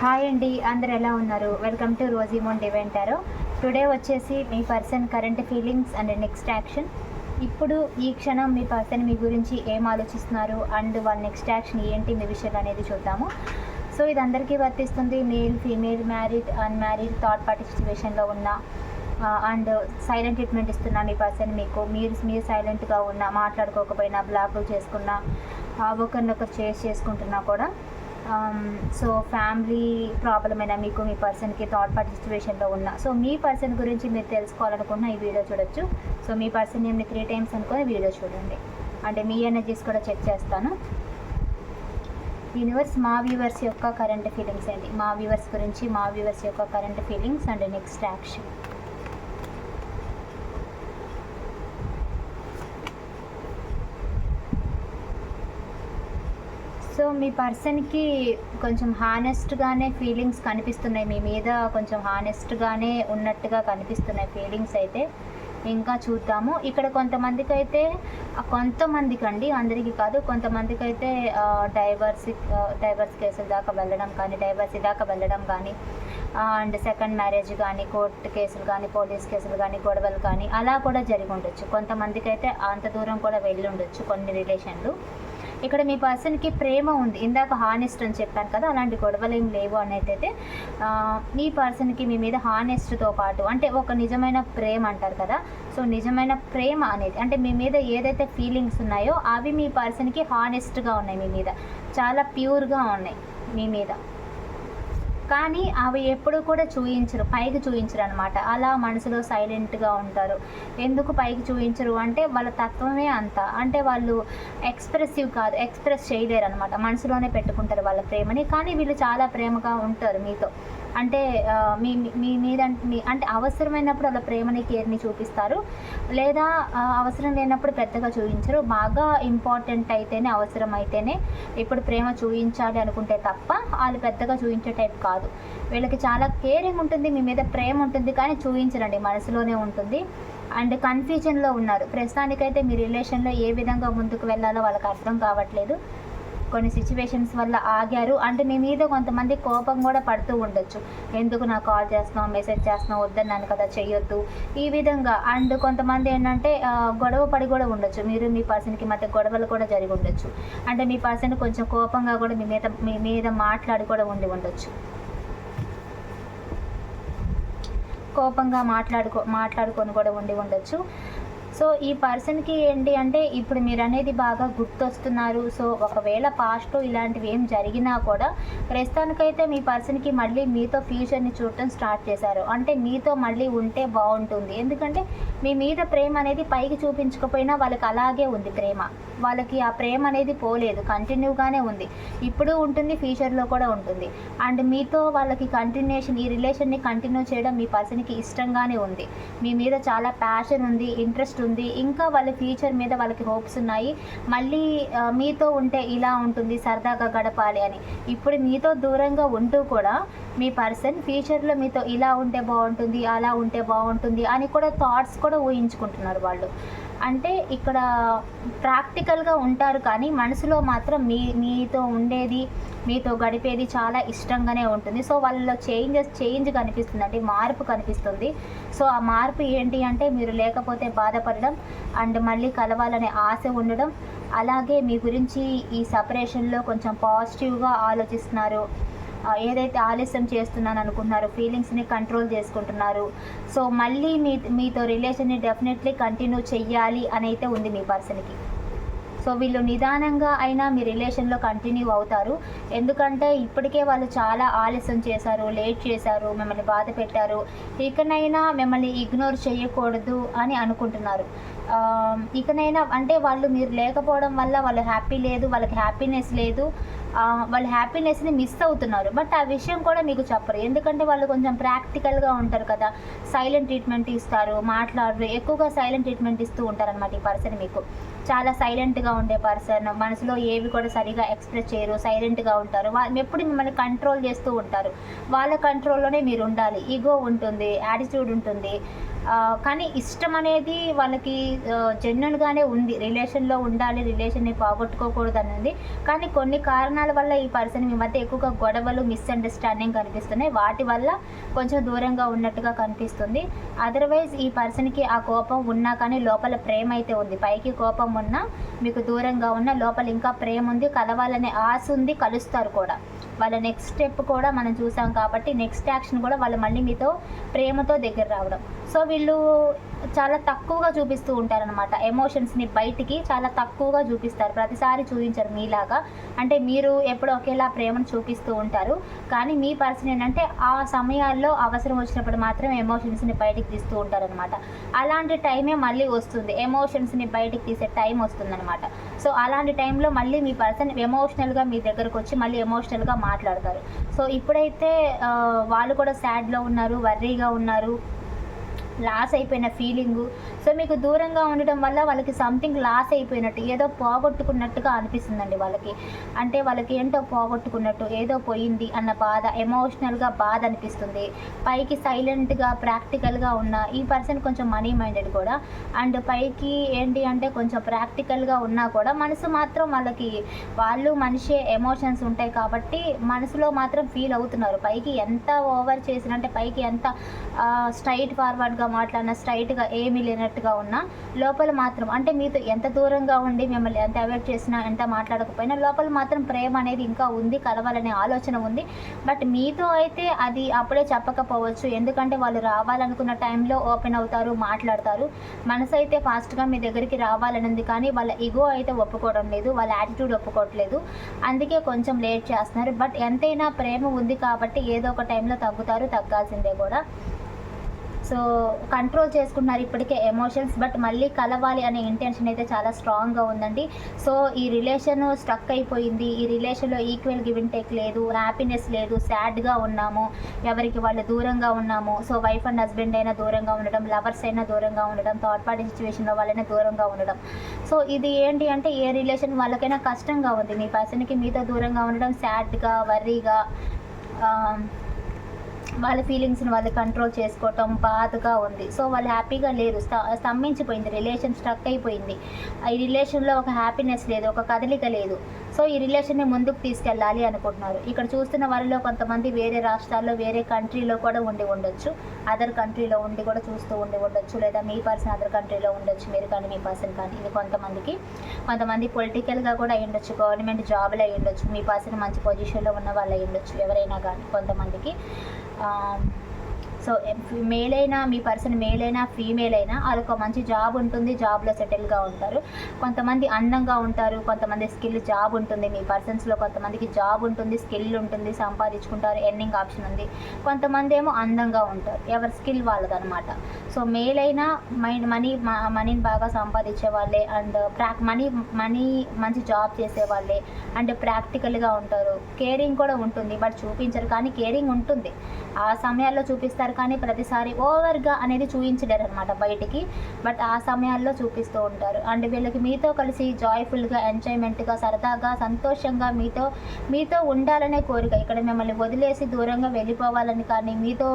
Hi అండి అందరు ఎలా ఉన్నారు? వెల్కమ్ టు రోజీమోన్ డివెంటారో టుడే వచ్చేసి మీ person current feelings and next action ఇప్పుడు ఈ క్షణం మీ పర్సన్ మీ గురించి ఏం ఆలోచిస్తున్నారు? అండ్ వాళ్ళ నెక్స్ట్ యాక్షన్ ఏంటి? మీ విషయాలు అనేది చూద్దాము. సో ఇది అందరికీ వర్తిస్తుంది. Male female married unmarried third party సిచ్యువేషన్లో ఉన్న అండ్ సైలెంట్ ట్రీట్మెంట్ ఇస్తున్నా మీ పర్సన్ మీకు. మీరు మీరు సైలెంట్గా ఉన్నా మాట్లాడుకోకపోయినా బ్లాక్ చేసుకున్నా ఒకరినొకరు చేసి చేసుకుంటున్నా కూడా సో ఫ్యామిలీ ప్రాబ్లం అయినా మీకు మీ పర్సన్కి థర్డ్ పార్టీ సిచ్యువేషన్లో ఉన్న. సో మీ పర్సన్ గురించి మీరు తెలుసుకోవాలనుకున్న ఈ వీడియో చూడొచ్చు. సో మీ పర్సన్ నేను త్రీ టైమ్స్ అనుకుని వీడియో చూడండి. అంటే మీ ఎనర్జీస్ కూడా చెక్ చేస్తాను. యూనివర్స్ మా వ్యూవర్స్ యొక్క కరెంట్ ఫీలింగ్స్ అండి మా వ్యూవర్స్ గురించి మా వ్యూవర్స్ యొక్క current feelings and next action so మీ పర్సన్కి కొంచెం హానెస్ట్గానే ఫీలింగ్స్ కనిపిస్తున్నాయి. మీ మీద కొంచెం హానెస్ట్గానే ఉన్నట్టుగా కనిపిస్తున్నాయి ఫీలింగ్స్ అయితే. ఇంకా చూద్దాము. ఇక్కడ కొంతమందికి అయితే కొంతమందికి అండి అందరికీ కాదు కొంతమందికి అయితే డైవర్సి డైవర్స్ కేసుల దాకా వెళ్ళడం కానీ డైవర్సీ దాకా వెళ్ళడం కానీ అండ్ సెకండ్ మ్యారేజ్ కానీ కోర్టు కేసులు కానీ పోలీస్ కేసులు కానీ గొడవలు కానీ అలా కూడా జరిగి ఉండొచ్చు. కొంతమందికి అయితే అంత దూరం కూడా వెళ్ళి ఉండొచ్చు కొన్ని రిలేషన్లు. ఇక్కడ మీ పర్సన్కి ప్రేమ ఉంది. ఇందాక హానెస్ట్ అని చెప్పాను కదా అలాంటి గొడవలు ఏం లేవు అనేది అయితే మీ పర్సన్కి మీ మీద హానెస్ట్తో పాటు అంటే ఒక నిజమైన ప్రేమ అంటారు కదా సో నిజమైన ప్రేమ అనేది అంటే మీ మీద ఏదైతే ఫీలింగ్స్ ఉన్నాయో అవి మీ పర్సన్కి హానెస్ట్గా ఉన్నాయి మీ మీద. చాలా ప్యూర్గా ఉన్నాయి మీ మీద. కానీ అవి ఎప్పుడు కూడా చూయించరు పైకి చూయించరు అనమాట అలా మనసులో సైలెంట్గా ఉంటారు. ఎందుకు పైకి చూయించరు అంటే వాళ్ళ తత్వమే అంత. అంటే వాళ్ళు ఎక్స్ప్రెసివ్ కాదు ఎక్స్ప్రెస్ చేయలేరు అనమాట మనసులోనే పెట్టుకుంటారు వాళ్ళ ప్రేమని. కానీ వీళ్ళు చాలా ప్రేమగా ఉంటారు మీతో. అంటే మీ మీ మీద మీ అంటే అవసరమైనప్పుడు అలా ప్రేమని కేర్ని చూపిస్తారు. లేదా అవసరం లేనప్పుడు పెద్దగా చూపించరు. బాగా ఇంపార్టెంట్ అయితేనే అవసరం అయితేనే ఇప్పుడు ప్రేమ చూపించాలి అనుకుంటే తప్ప వాళ్ళు పెద్దగా చూపించే టైప్ కాదు. వీళ్ళకి చాలా కేరింగ్ ఉంటుంది మీ మీద ప్రేమ ఉంటుంది కానీ చూపించరండి. మనసులోనే ఉంటుంది. అండ్ కన్ఫ్యూజన్లో ఉన్నారు. ప్రస్తుతానికైతే మీ రిలేషన్లో ఏ విధంగా ముందుకు వెళ్ళాలో వాళ్ళకి అర్థం కావట్లేదు. కొన్ని సిచ్యువేషన్స్ వల్ల ఆగారు. అంటే మీ మీద కొంతమంది కోపం కూడా పడుతూ ఉండొచ్చు. ఎందుకు నాకు కాల్ చేస్తున్నావు మెసేజ్ చేస్తున్నావు వద్దన్నాను కదా చెయ్యొద్దు. ఈ విధంగా. అండ్ కొంతమంది ఏంటంటే గొడవ పడి కూడా ఉండొచ్చు. మీరు మీ పర్సన్కి మధ్య గొడవలు కూడా జరిగి ఉండొచ్చు. అంటే మీ పర్సన్ కొంచెం కోపంగా కూడా మీ మీద మీ మీద మాట్లాడి కూడా ఉండి ఉండొచ్చు. కోపంగా మాట్లాడుకో మాట్లాడుకొని కూడా ఉండి ఉండొచ్చు. సో ఈ పర్సన్కి ఏంటి అంటే ఇప్పుడు మీరు అనేది బాగా గుర్తొస్తున్నారు. సో ఒకవేళ పాస్ట్లో ఇలాంటివి ఏం జరిగినా కూడా ప్రస్తుతానికైతే మీ పర్సన్కి మళ్ళీ మీతో ఫ్యూచర్ని చూడటం స్టార్ట్ చేశారు. అంటే మీతో మళ్ళీ ఉంటే బాగుంటుంది. ఎందుకంటే మీ మీద ప్రేమ అనేది పైకి చూపించకపోయినా వాళ్ళకి అలాగే ఉంది ప్రేమ. వాళ్ళకి ఆ ప్రేమ అనేది పోలేదు కంటిన్యూగానే ఉంది. ఇప్పుడు ఉంటుంది ఫ్యూచర్లో కూడా ఉంటుంది. అండ్ మీతో వాళ్ళకి కంటిన్యూషన్ ఈ రిలేషన్ని కంటిన్యూ చేయడం మీ పర్సన్కి ఇష్టంగానే ఉంది. మీ మీద చాలా ప్యాషన్ ఉంది ఇంట్రెస్ట్ ఉంది. ఇంకా వాళ్ళ ఫ్యూచర్ మీద వాళ్ళకి హోప్స్ ఉన్నాయి. మళ్ళీ మీతో ఉంటే ఇలా ఉంటుంది సరదాగా గడపాలి అని. ఇప్పుడు మీతో దూరంగా ఉంటూ కూడా మీ పర్సన్ ఫ్యూచర్లో మీతో ఇలా ఉంటే బాగుంటుంది అలా ఉంటే బాగుంటుంది అని కూడా థాట్స్ కూడా ఊహించుకుంటున్నారు వాళ్ళు. అంటే ఇక్కడ ప్రాక్టికల్గా ఉంటారు కానీ మనసులో మాత్రం మీ మీతో ఉండేది మీతో గడిపేది చాలా ఇష్టంగానే ఉంటుంది. సో వాళ్ళలో చేంజెస్ చేంజ్ కనిపిస్తుంది అంటే మార్పు కనిపిస్తుంది. సో ఆ మార్పు ఏంటి అంటే మీరు లేకపోతే బాధపడడం అండ్ మళ్ళీ కలవాలనే ఆశ ఉండడం. అలాగే మీ గురించి ఈ సపరేషన్లో కొంచెం పాజిటివ్గా ఆలోచిస్తున్నారు. ఏదైతే ఆలస్యం చేస్తున్నాను అనుకుంటున్నారో ఫీలింగ్స్ని కంట్రోల్ చేసుకుంటున్నారు. సో మళ్ళీ మీ మీతో రిలేషన్ని డెఫినెట్లీ కంటిన్యూ చెయ్యాలి అని అయితే ఉంది మీ పర్సన్కి సో వీళ్ళు నిదానంగా అయినా మీ రిలేషన్లో కంటిన్యూ అవుతారు. ఎందుకంటే ఇప్పటికే వాళ్ళు చాలా ఆలస్యం చేశారు లేట్ చేశారు మిమ్మల్ని బాధ పెట్టారు. ఇకనైనా మిమ్మల్ని ఇగ్నోర్ చేయకూడదు అని అనుకుంటున్నారు. ఇకనైనా అంటే వాళ్ళు మీరు లేకపోవడం వల్ల వాళ్ళు హ్యాపీ లేదు వాళ్ళకి హ్యాపీనెస్ లేదు. వాళ్ళ హ్యాపీనెస్ని మిస్ అవుతున్నారు. బట్ ఆ విషయం కూడా మీకు చెప్పరు. ఎందుకంటే వాళ్ళు కొంచెం ప్రాక్టికల్గా ఉంటారు కదా. సైలెంట్ ట్రీట్మెంట్ ఇస్తారు మాట్లాడరు. ఎక్కువగా సైలెంట్ ట్రీట్మెంట్ ఇస్తూ ఉంటారనమాట ఈ పర్సన్ మీకు. చాలా సైలెంట్గా ఉండే పర్సన్ మనసులో ఏవి కూడా సరిగా ఎక్స్ప్రెస్ చేయరు సైలెంట్గా ఉంటారు. వాళ్ళు ఎప్పుడు మిమ్మల్ని కంట్రోల్ చేస్తూ ఉంటారు. వాళ్ళ కంట్రోల్లోనే మీరు ఉండాలి. ఈగో ఉంటుంది యాటిట్యూడ్ ఉంటుంది. కానీ ఇష్టం అనేది వాళ్ళకి జెన్యున్గానే ఉంది. రిలేషన్లో ఉండాలి రిలేషన్ని పోగొట్టుకోకూడదు అనేది కానీ కొన్ని కారణాల వల్ల ఈ పర్సన్ మీ మధ్య ఎక్కువగా గొడవలు మిస్అండర్స్టాండింగ్ కనిపిస్తున్నాయి. వాటి వల్ల కొంచెం దూరంగా ఉన్నట్టుగా కనిపిస్తుంది. అదర్వైజ్ ఈ పర్సన్కి ఆ కోపం ఉన్నా కానీ లోపల ప్రేమ అయితే ఉంది. పైకి కోపం ఉన్నా మీకు దూరంగా ఉన్న లోపల ఇంకా ప్రేమ ఉంది కలవాలనే ఆశ ఉంది కలుస్తారు కూడా. వాళ్ళ నెక్స్ట్ స్టెప్ కూడా మనం చూసాం కాబట్టి నెక్స్ట్ యాక్షన్ కూడా వాళ్ళు మళ్ళీ మీతో ప్రేమతో దగ్గర రావడం. సో వీళ్ళు చాలా తక్కువగా చూపిస్తూ ఉంటారనమాట ఎమోషన్స్ని బయటికి చాలా తక్కువగా చూపిస్తారు. ప్రతిసారి చూపించరు మీలాగా. అంటే మీరు ఎప్పుడు ఒకేలా ప్రేమను చూపిస్తూ ఉంటారు. కానీ మీ పర్సన్ ఏంటంటే ఆ సమయాల్లో అవసరం వచ్చినప్పుడు మాత్రం ఎమోషన్స్ని బయటికి తీస్తూ ఉంటారనమాట అలాంటి టైమే మళ్ళీ వస్తుంది. ఎమోషన్స్ని బయటికి తీసే టైం వస్తుందన్నమాట. సో అలాంటి టైంలో మళ్ళీ మీ పర్సన్ ఎమోషనల్గా మీ దగ్గరకు వచ్చి మళ్ళీ ఎమోషనల్గా మాట్లాడతారు. సో ఇప్పుడైతే వాళ్ళు కూడా సాడ్లో ఉన్నారు వర్రీగా ఉన్నారు. లాస్ అయిపోయిన ఫీలింగు. సో మీకు దూరంగా ఉండటం వల్ల వాళ్ళకి సంథింగ్ లాస్ అయిపోయినట్టు ఏదో పోగొట్టుకున్నట్టుగా అనిపిస్తుందండి వాళ్ళకి. అంటే వాళ్ళకి ఏంటో పోగొట్టుకున్నట్టు ఏదో పోయింది అన్న బాధ ఎమోషనల్గా బాధ అనిపిస్తుంది. పైకి సైలెంట్గా ప్రాక్టికల్గా ఉన్న ఈ పర్సన్ కొంచెం మనీ మైండెడ్ కూడా. అండ్ పైకి ఏంటి అంటే కొంచెం ప్రాక్టికల్గా ఉన్నా కూడా మనసు మాత్రం వాళ్ళకి వాళ్ళు మనిషి ఎమోషన్స్ ఉంటాయి కాబట్టి మనసులో మాత్రం ఫీల్ అవుతున్నారు. పైకి ఎంత ఓవర్ చేసినంటే పైకి ఎంత స్ట్రైట్ ఫార్వర్డ్గా మాట్లాడినా స్ట్రైట్గా ఏమీ లేనట్టుగా ఉన్నా లోపల మాత్రం అంటే మీతో ఎంత దూరంగా ఉండి మిమ్మల్ని ఎంత అవాయిడ్ చేసినా ఎంత మాట్లాడకపోయినా లోపల మాత్రం ప్రేమ అనేది ఇంకా ఉంది కలవాలనే ఆలోచన ఉంది. బట్ మీతో అయితే అది అప్పుడే చెప్పకపోవచ్చు. ఎందుకంటే వాళ్ళు రావాలనుకున్న టైంలో ఓపెన్ అవుతారు మాట్లాడతారు. మనసు అయితే ఫాస్ట్గా మీ దగ్గరికి రావాలని ఉంది కానీ వాళ్ళ ఇగో అయితే ఒప్పుకోవడం లేదు వాళ్ళ యాటిట్యూడ్ ఒప్పుకోవట్లేదు. అందుకే కొంచెం లేట్ చేస్తున్నారు. బట్ ఎంతైనా ప్రేమ ఉంది కాబట్టి ఏదో ఒక టైంలో తగ్గుతారు తగ్గాల్సిందే కూడా. సో కంట్రోల్ చేసుకున్నారు ఇప్పటికే ఎమోషన్స్ బట్ మళ్ళీ కలవాలి అనే ఇంటెన్షన్ అయితే చాలా స్ట్రాంగ్గా ఉందండి. సో ఈ రిలేషన్ స్ట్రక్ అయిపోయింది. ఈ రిలేషన్లో ఈక్వల్ గివ్ అండ్ టేక్ లేదు హ్యాపీనెస్ లేదు సాడ్గా ఉన్నాము. ఎవరికి వాళ్ళు దూరంగా ఉన్నాము. సో వైఫ్ అండ్ హస్బెండ్ అయినా దూరంగా ఉండడం లవర్స్ అయినా దూరంగా ఉండడం థర్డ్ పార్టీ సిచ్యువేషన్లో వాళ్ళైనా దూరంగా ఉండడం. సో ఇది ఏంటి అంటే ఏ రిలేషన్ వాళ్ళకైనా కష్టంగా ఉంది. మీ పర్సన్కి మీతో దూరంగా ఉండడం సాడ్గా వర్రీగా వాళ్ళ ఫీలింగ్స్ని వాళ్ళు కంట్రోల్ చేసుకోవటం బాధగా ఉంది. సో వాళ్ళు హ్యాపీగా లేరు. స్త- స్తంభించిపోయింది. రిలేషన్ స్ట్రక్ అయిపోయింది. ఈ రిలేషన్లో ఒక హ్యాపీనెస్ లేదు ఒక కదలిక లేదు. సో ఈ రిలేషన్ని ముందుకు తీసుకెళ్ళాలి అనుకుంటున్నారు. ఇక్కడ చూస్తున్న వారిలో కొంతమంది వేరే రాష్ట్రాల్లో వేరే కంట్రీలో కూడా ఉండి ఉండొచ్చు. అదర్ కంట్రీలో ఉండి కూడా చూస్తూ ఉండి ఉండొచ్చు. లేదా మీ పర్సన్ అదర్ కంట్రీలో ఉండొచ్చు. మీరు కానీ మీ పర్సన్ కానీ. ఇది కొంతమందికి కొంతమంది పొలిటికల్గా కూడా అయి ఉండొచ్చు. గవర్నమెంట్ జాబ్లు అయి ఉండొచ్చు. మీ పర్సన్ మంచి పొజిషన్లో ఉన్న వాళ్ళు అయి ఉండొచ్చు. ఎవరైనా కానీ కొంతమందికి. Um, సో మేల్ అయినా మీ పర్సన్ మేల్ అయినా ఫీమేల్ అయినా వాళ్ళకి మంచి జాబ్ ఉంటుంది జాబ్లో సెటిల్గా ఉంటారు. కొంతమంది అందంగా ఉంటారు కొంతమంది స్కిల్ జాబ్ ఉంటుంది మీ పర్సన్స్లో కొంతమందికి జాబ్ ఉంటుంది స్కిల్ ఉంటుంది సంపాదించుకుంటారు ఎర్నింగ్ ఆప్షన్ ఉంది. కొంతమంది ఏమో అందంగా ఉంటారు ఎవరి స్కిల్ వాళ్ళదనమాట సో మేల్ అయినా మైండ్ మనీ మనీని బాగా సంపాదించే వాళ్ళే అండ్ ప్రాక్ మనీ మనీ మంచి జాబ్ చేసే వాళ్ళే అండ్ ప్రాక్టికల్గా ఉంటారు. కేరింగ్ కూడా ఉంటుంది బట్ చూపించరు కానీ కేరింగ్ ఉంటుంది. ఆ సమయాల్లో చూపిస్తారు కానీ ప్రతిసారి ఓవర్గా అనేది చూపించలేరు అనమాట బయటికి. బట్ ఆ సమయాల్లో చూపిస్తూ ఉంటారు. అండ్ వీళ్ళకి మీతో కలిసి జాయ్ఫుల్గా ఎంజాయ్మెంట్గా సరదాగా సంతోషంగా మీతో మీతో ఉండాలనే కోరిక. ఇక్కడ మిమ్మల్ని వదిలేసి దూరంగా వెళ్ళిపోవాలని కానీ మీతో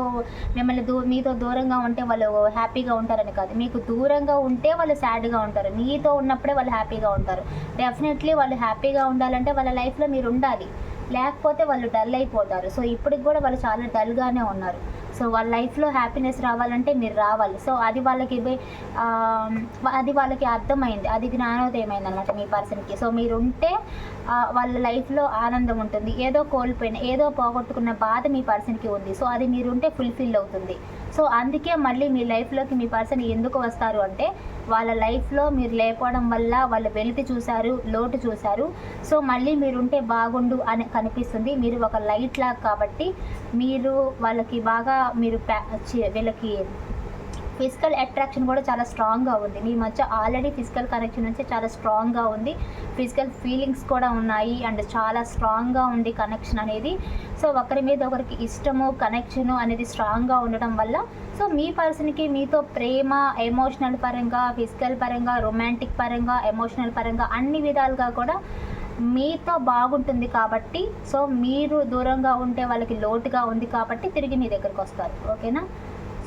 మిమ్మల్ని దూ మీతో దూరంగా ఉంటే వాళ్ళు హ్యాపీగా ఉంటారని కాదు. మీకు దూరంగా ఉంటే వాళ్ళు సాడ్గా ఉంటారు. మీతో ఉన్నప్పుడే వాళ్ళు హ్యాపీగా ఉంటారు. డెఫినెట్లీ వాళ్ళు హ్యాపీగా ఉండాలంటే వాళ్ళ లైఫ్లో మీరు ఉండాలి. లేకపోతే వాళ్ళు డల్ అయిపోతారు. సో ఇప్పటికి కూడా వాళ్ళు చాలా డల్గానే ఉన్నారు. సో వాళ్ళ లైఫ్లో హ్యాపీనెస్ రావాలంటే మీరు రావాలి. సో అది వాళ్ళకి అది వాళ్ళకి అర్థమైంది. అది జ్ఞానోదయమైంది అనమాట మీ పర్సన్కి. సో మీరు ఉంటే వాళ్ళ లైఫ్లో ఆనందం ఉంటుంది. ఏదో కోల్పోయిన ఏదో పోగొట్టుకున్న బాధ మీ పర్సన్కి ఉంది. సో అది మీరు ఉంటే ఫుల్ఫిల్ అవుతుంది. సో అందుకే మళ్ళీ మీ లైఫ్లోకి మీ పర్సన్ ఎందుకు వస్తారు అంటే వాళ్ళ లైఫ్లో మీరు లేకపోవడం వల్ల వాళ్ళు వెలితి చూశారు లోటు చూశారు. సో మళ్ళీ మీరు ఉంటే బాగుండు అని కనిపిస్తుంది. మీరు ఒక లైట్ లాగా కాబట్టి మీరు వాళ్ళకి బాగా మీరు ప్యా- వీళ్ళకి ఫిజికల్ అట్రాక్షన్ కూడా చాలా స్ట్రాంగ్గా ఉంది. మీ మధ్య ఆల్రెడీ ఫిజికల్ కనెక్షన్ నుంచి చాలా స్ట్రాంగ్గా ఉంది. ఫిజికల్ ఫీలింగ్స్ కూడా ఉన్నాయి అండ్ చాలా స్ట్రాంగ్గా ఉంది కనెక్షన్ అనేది. సో ఒకరి మీద ఒకరికి ఇష్టము కనెక్షను అనేది స్ట్రాంగ్గా ఉండటం వల్ల సో మీ పర్సన్కి మీతో ప్రేమ ఎమోషనల్ పరంగా ఫిజికల్ పరంగా రొమాంటిక్ పరంగా ఎమోషనల్ పరంగా అన్ని విధాలుగా కూడా మీతో బాగుంటుంది కాబట్టి సో మీరు దూరంగా ఉంటే వాళ్ళకి లోటుగా ఉంది కాబట్టి తిరిగి మీ దగ్గరికి వస్తారు. ఓకేనా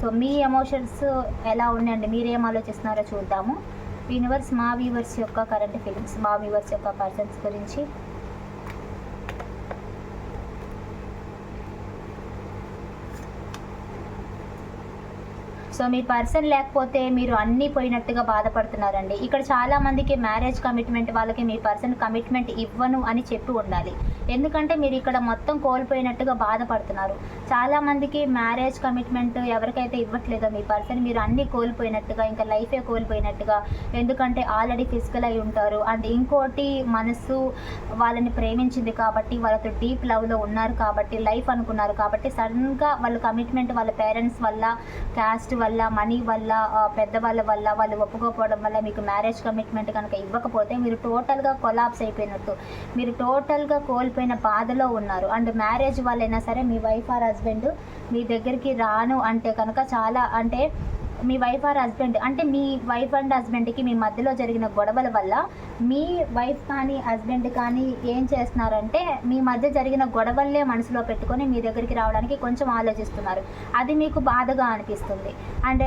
సో మీ ఎమోషన్స్ ఎలా ఉన్నాయండి? మీరేం ఆలోచిస్తున్నారో చూద్దాము. యూనివర్స్ మా వ్యూవర్స్ యొక్క కరెంట్ ఫీలింగ్స్ మా వ్యూవర్స్ యొక్క పర్సన్స్ గురించి. సో మీ పర్సన్ లేకపోతే మీరు అన్నీ పోయినట్టుగా బాధపడుతున్నారండి. ఇక్కడ చాలా మందికి మ్యారేజ్ కమిట్మెంట్ వాళ్ళకి మీ పర్సన్ కమిట్మెంట్ ఇవ్వను అని చెప్పి ఉండాలి. ఎందుకంటే మీరు ఇక్కడ మొత్తం కోల్పోయినట్టుగా బాధపడుతున్నారు. చాలా మందికి మ్యారేజ్ కమిట్మెంట్ ఎవరికైతే ఇవ్వట్లేదో మీ పర్సన్ మీరు అన్నీ కోల్పోయినట్టుగా ఇంకా లైఫే కోల్పోయినట్టుగా ఎందుకంటే ఆల్రెడీ ఫిజికల్ అయి ఉంటారు. అండ్ ఇంకోటి మనసు వాళ్ళని ప్రేమించింది కాబట్టి వాళ్ళతో డీప్ లవ్లో ఉన్నారు కాబట్టి లైఫ్ అనుకున్నారు కాబట్టి సడన్గా వాళ్ళ కమిట్మెంట్ వాళ్ళ పేరెంట్స్ వల్ల క్యాస్ట్ వల్ల మనీ వల్ల పెద్దవాళ్ళ వల్ల వాళ్ళు ఒప్పుకోకపోవడం వల్ల మీకు మ్యారేజ్ కమిట్మెంట్ కనుక ఇవ్వకపోతే మీరు టోటల్గా కొలాప్స్ అయిపోయినట్టు. మీరు టోటల్గా కోల్పోయిన బాధలో ఉన్నారు. అండ్ మ్యారేజ్ వాళ్ళైనా సరే మీ వైఫ్ ఆర్ హస్బెండ్ మీ దగ్గరికి రాను అంటే కనుక చాలా అంటే మీ వైఫ్ ఆర్ హస్బెండ్ అంటే మీ వైఫ్ అండ్ హస్బెండ్కి మీ మధ్యలో జరిగిన గొడవల వల్ల మీ వైఫ్ కానీ హస్బెండ్ కానీ ఏం చేస్తున్నారంటే మీ మధ్య జరిగిన గొడవల్లే మనసులో పెట్టుకొని మీ దగ్గరికి రావడానికి కొంచెం ఆలోచిస్తున్నారు. అది మీకు బాధగా అనిపిస్తుంది. అండ్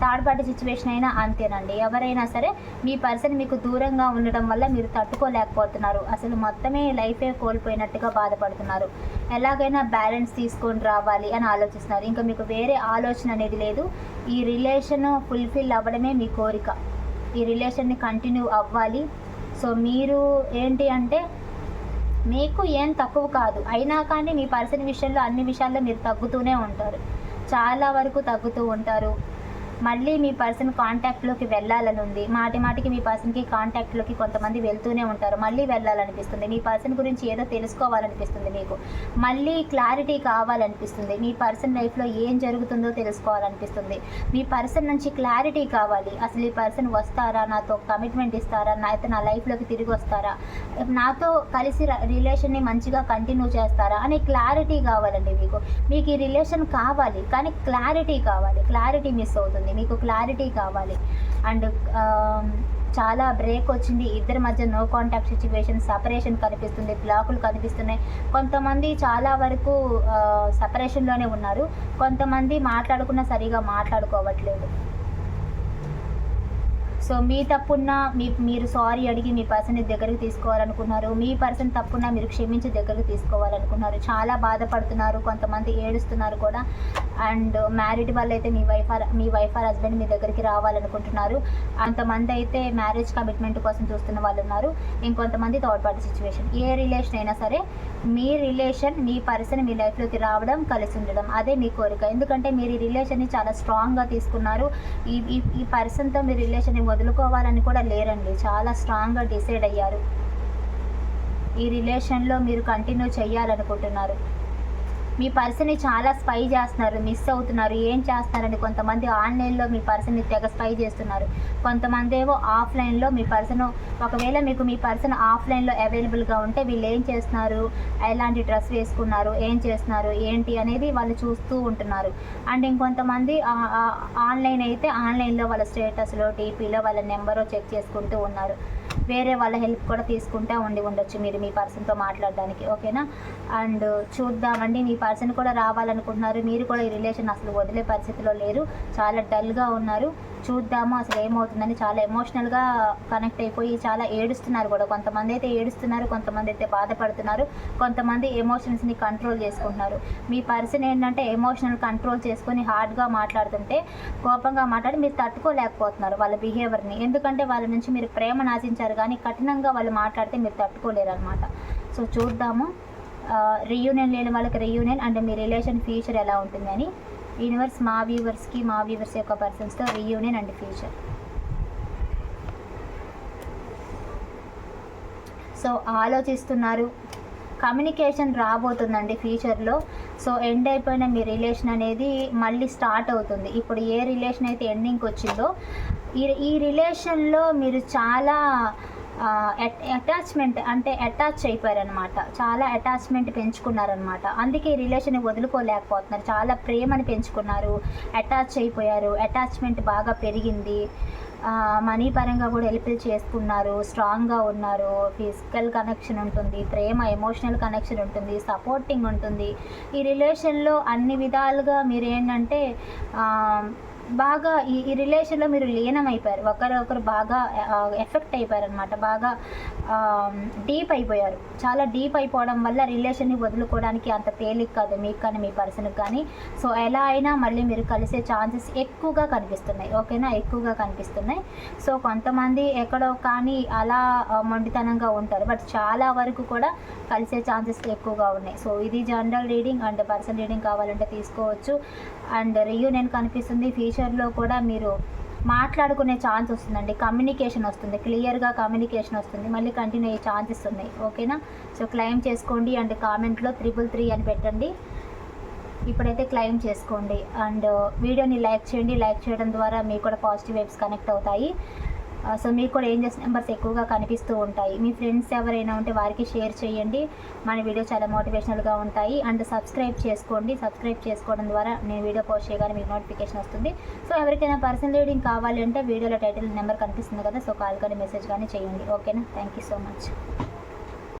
థర్డ్ పార్టీ సిచ్యువేషన్ అయినా అంతేనండి. ఎవరైనా సరే మీ పర్సన్ మీకు దూరంగా ఉండడం వల్ల మీరు తట్టుకోలేకపోతున్నారు. అసలు మొత్తమే లైఫే కోల్పోయినట్టుగా బాధపడుతున్నారు. ఎలాగైనా బ్యాలెన్స్ తీసుకొని రావాలి అని ఆలోచిస్తున్నారు. ఇంకా మీకు వేరే ఆలోచన అనేది లేదు. ఈ రిలేషన్ ఫుల్ఫిల్ అవ్వడమే మీ కోరిక. ఈ రిలేషన్ని కంటిన్యూ అవ్వాలి. సో మీరు ఏంటి అంటే మీకు ఏం తక్కువ కాదు. అయినా కానీ మీ పర్సన్ విషయంలో అన్ని విషయాల్లో మీరు తగ్గుతూనే ఉంటారు. చాలా వరకు తగ్గుతూ ఉంటారు. మళ్ళీ మీ పర్సన్ కాంటాక్ట్లోకి వెళ్ళాలని ఉంది. మాటి మాటికి మీ పర్సన్కి కాంటాక్ట్లోకి కొంతమంది వెళ్తూనే ఉంటారు. మళ్ళీ వెళ్ళాలనిపిస్తుంది. మీ పర్సన్ గురించి ఏదో తెలుసుకోవాలనిపిస్తుంది మీకు. మళ్ళీ క్లారిటీ కావాలనిపిస్తుంది. మీ పర్సన్ లైఫ్లో ఏం జరుగుతుందో తెలుసుకోవాలనిపిస్తుంది. మీ పర్సన్ నుంచి క్లారిటీ కావాలి. అసలు ఈ పర్సన్ వస్తారా? నాతో కమిట్మెంట్ ఇస్తారా? నా అయితే నా లైఫ్లోకి తిరిగి వస్తారా? నాతో కలిసి రిలేషన్ని మంచిగా కంటిన్యూ చేస్తారా? అనే క్లారిటీ కావాలండి మీకు. మీకు ఈ రిలేషన్ కావాలి. కానీ క్లారిటీ కావాలి. క్లారిటీ మిస్ అవుతుంది. మీకు క్లారిటీ కావాలి. అండ్ చాలా బ్రేక్ వచ్చింది. ఇద్దరి మధ్య నో కాంటాక్ట్ సిచ్యువేషన్ సపరేషన్ కనిపిస్తుంది. బ్లాకులు కనిపిస్తున్నాయి. కొంతమంది చాలా వరకు సపరేషన్లోనే ఉన్నారు. కొంతమంది మాట్లాడుకున్న సరిగా మాట్లాడుకోవట్లేదు. సో మీ తప్పున్నా మీ మీరు సారీ అడిగి మీ పర్సన్ దగ్గరికి తీసుకోవాలనుకున్నారు. మీ పర్సన్ తప్పున్నా మీరు క్షమించి దగ్గరికి తీసుకోవాలనుకున్నారు. చాలా బాధపడుతున్నారు కొంతమంది ఏడుస్తున్నారు కూడా. అండ్ మ్యారీడ్ వాళ్ళు అయితే మీ వైఫ్ ఆర్ మీ వైఫ్ ఆర్ హస్బెండ్ మీ దగ్గరికి రావాలనుకుంటున్నారు. అంతమంది అయితే మ్యారేజ్ కమిట్మెంట్ కోసం చూస్తున్న వాళ్ళు ఉన్నారు ఇంకొంతమంది థర్డ్ పార్టీ సిచ్యువేషన్ ఏ రిలేషన్ అయినా సరే మీ రిలేషన్ మీ పర్సన్ మీ లైఫ్లోకి రావడం కలిసి ఉండడం అదే మీ కోరిక. ఎందుకంటే మీరు ఈ రిలేషన్ని చాలా స్ట్రాంగ్గా తీసుకున్నారు. ఈ ఈ ఈ పర్సన్తో మీ రిలేషన్ని వదులుకోవాలని కూడా లేరండి. చాలా స్ట్రాంగ్గా డిసైడ్ అయ్యారు. ఈ రిలేషన్లో మీరు కంటిన్యూ చేయాలనుకుంటున్నారు. మీ పర్సన్ని చాలా స్పై చేస్తున్నారు మిస్ అవుతున్నారు ఏం చేస్తున్నారని కొంతమంది ఆన్లైన్లో మీ పర్సన్ని తెగ స్పై చేస్తున్నారు. కొంతమంది ఏమో ఆఫ్లైన్లో మీ పర్సన్ ఒకవేళ మీకు మీ పర్సన్ ఆఫ్లైన్లో అవైలబుల్గా ఉంటే వీళ్ళు ఏం చేస్తున్నారు ఎలాంటి డ్రెస్ వేసుకున్నారు ఏం చేస్తున్నారు ఏంటి అనేది వాళ్ళు చూస్తూ ఉంటున్నారు. అండ్ ఇంకొంతమంది ఆ- ఆన్లైన్ అయితే ఆన్లైన్లో వాళ్ళ స్టేటస్లో టీపీలో వాళ్ళ నెంబరో చెక్ చేసుకుంటూ ఉన్నారు. వేరే వాళ్ళ హెల్ప్ కూడా తీసుకుంటా ఉండి ఉండొచ్చు. మీరు మీ పర్సన్తో మాట్లాడడానికి ఓకేనా? అండ్ చూద్దామండి మీ పర్సన్ కూడా రావాలనుకుంటున్నారు. మీరు కూడా ఈ రిలేషన్ అసలు వదిలే పరిస్థితిలో లేరు. చాలా డల్గా ఉన్నారు. చూద్దాము అసలు ఏమవుతుందని చాలా ఎమోషనల్గా కనెక్ట్ అయిపోయి చాలా ఏడుస్తున్నారు కూడా. కొంతమంది అయితే ఏడుస్తున్నారు కొంతమంది అయితే బాధపడుతున్నారు కొంతమంది ఎమోషన్స్ని కంట్రోల్ చేసుకుంటున్నారు. మీ పర్సన్ ఏంటంటే ఎమోషనల్ కంట్రోల్ చేసుకొని హార్డ్గా మాట్లాడుతుంటే కోపంగా మాట్లాడి మీరు తట్టుకోలేకపోతున్నారు వాళ్ళ బిహేవియర్ని ఎందుకంటే వాళ్ళ నుంచి మీరు ప్రేమ నాశించారు కానీ కఠినంగా వాళ్ళు మాట్లాడితే మీరు తట్టుకోలేరు అనమాట సో చూద్దాము. రీయూనియన్ లేని వాళ్ళకి రీయూనియన్ అంటే మీ రిలేషన్ ఫ్యూచర్ ఎలా ఉంటుందని. యూనివర్స్ మా వ్యూవర్స్కి మా వ్యూవర్స్ యొక్క పర్సన్స్తో రీయూనియన్ అండ్ ఫ్యూచర్ సో ఆలోచిస్తున్నారు. కమ్యూనికేషన్ రాబోతుందండి ఫ్యూచర్లో సో ఎండ్ అయిపోయిన మీ రిలేషన్ అనేది మళ్ళీ స్టార్ట్ అవుతుంది. ఇప్పుడు ఏ రిలేషన్ అయితే ఎండింగ్కి వచ్చిందో ఈ ఈ రిలేషన్లో మీరు చాలా అటాచ్మెంట్ అంటే అటాచ్ అయిపోయారనమాట చాలా అటాచ్మెంట్ పెంచుకున్నారనమాట అందుకే ఈ రిలేషన్ వదులుకోలేకపోతున్నారు. చాలా ప్రేమని పెంచుకున్నారు. అటాచ్ అయిపోయారు. అటాచ్మెంట్ బాగా పెరిగింది. మనీ పరంగా కూడా హెల్ప్ చేసుకున్నారు స్ట్రాంగ్గా ఉన్నారు. ఫిజికల్ కనెక్షన్ ఉంటుంది. ప్రేమ ఎమోషనల్ కనెక్షన్ ఉంటుంది. సపోర్టింగ్ ఉంటుంది. ఈ రిలేషన్లో అన్ని విధాలుగా మీరు ఏంటంటే బాగా ఈ ఈ రిలేషన్లో మీరు లీనం అయిపోయారు ఒకరొకరు బాగా ఎఫెక్ట్ అయిపోయారు అనమాట బాగా డీప్ అయిపోయారు. చాలా డీప్ అయిపోవడం వల్ల రిలేషన్ని వదులుకోవడానికి అంత తేలిక కాదు. మీకు కానీ మీ పర్సన్కి కానీ. సో ఎలా అయినా మళ్ళీ మీరు కలిసే ఛాన్సెస్ ఎక్కువగా కనిపిస్తున్నాయి. ఓకేనా? ఎక్కువగా కనిపిస్తున్నాయి. సో కొంతమంది ఎక్కడో కానీ అలా మొండితనంగా ఉంటారు. బట్ చాలా వరకు కూడా కలిసే ఛాన్సెస్ ఎక్కువగా ఉన్నాయి. సో ఇది general reading and person reading కావాలంటే తీసుకోవచ్చు. అండ్ రియూనియన్ కనిపిస్తుంది. ఫ్యూచర్లో కూడా మీరు మాట్లాడుకునే ఛాన్స్ వస్తుందండి. కమ్యూనికేషన్ వస్తుంది. క్లియర్గా కమ్యూనికేషన్ వస్తుంది. మళ్ళీ కంటిన్యూ అయ్యే ఛాన్సెస్ ఉన్నాయి. ఓకేనా సో క్లెయిమ్ చేసుకోండి అండ్ కామెంట్లో త్రిబుల్ త్రీ అని పెట్టండి. ఇప్పుడైతే క్లెయిమ్ చేసుకోండి. అండ్ వీడియోని లైక్ చేయండి. లైక్ చేయడం ద్వారా మీకు కూడా పాజిటివ్ వైబ్స్ కనెక్ట్ అవుతాయి. సో మీకు కూడా ఏంజెస్ నెంబర్స్ ఎక్కువగా కనిపిస్తూ ఉంటాయి. మీ ఫ్రెండ్స్ ఎవరైనా ఉంటే వారికి షేర్ చేయండి. మన వీడియో చాలా మోటివేషనల్గా ఉంటాయి. అండ్ సబ్స్క్రైబ్ చేసుకోండి. సబ్స్క్రైబ్ చేసుకోవడం ద్వారా నేను వీడియో పోస్ట్ చేయగానే మీకు నోటిఫికేషన్ వస్తుంది. సో ఎవరికైనా పర్సనల్ రీడింగ్ కావాలి అంటే వీడియోలో టైటిల్ నెంబర్ కనిపిస్తుంది కదా సో కాల్ కానీ మెసేజ్ కానీ చేయండి. ఓకేనా? Thank you so much.